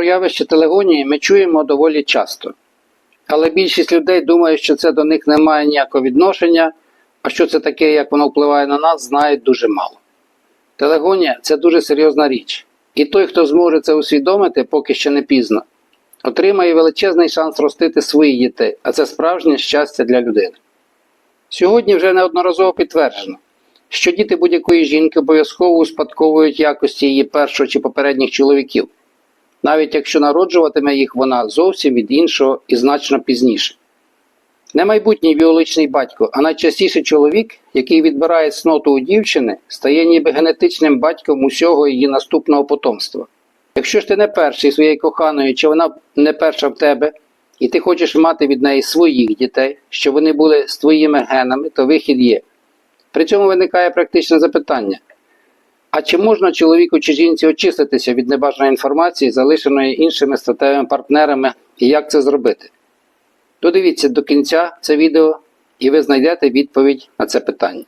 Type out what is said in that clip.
Про явище телегонії ми чуємо доволі часто. Але більшість людей думає, що це до них не має ніякого відношення, а що це таке, як воно впливає на нас, знають дуже мало. Телегонія це дуже серйозна річ. І той, хто зможе це усвідомити, поки ще не пізно, отримає величезний шанс ростити своїх дітей, а це справжнє щастя для людини. Сьогодні вже неодноразово підтверджено, що діти будь-якої жінки обов'язково успадковують якості її першого чи попередніх чоловіків, навіть якщо народжуватиме їх вона зовсім від іншого і значно пізніше. Не майбутній біологічний батько, а найчастіше чоловік, який відбирає цноту у дівчини, стає ніби генетичним батьком усього її наступного потомства. Якщо ж ти не перший своєї коханої, чи вона не перша в тебе, і ти хочеш мати від неї своїх дітей, щоб вони були з твоїми генами, то вихід є. При цьому виникає практичне запитання: а чи можна чоловіку чи жінці очиститися від небажаної інформації, залишеної іншими статевими партнерами, і як це зробити? Додивіться до кінця це відео, і ви знайдете відповідь на це питання.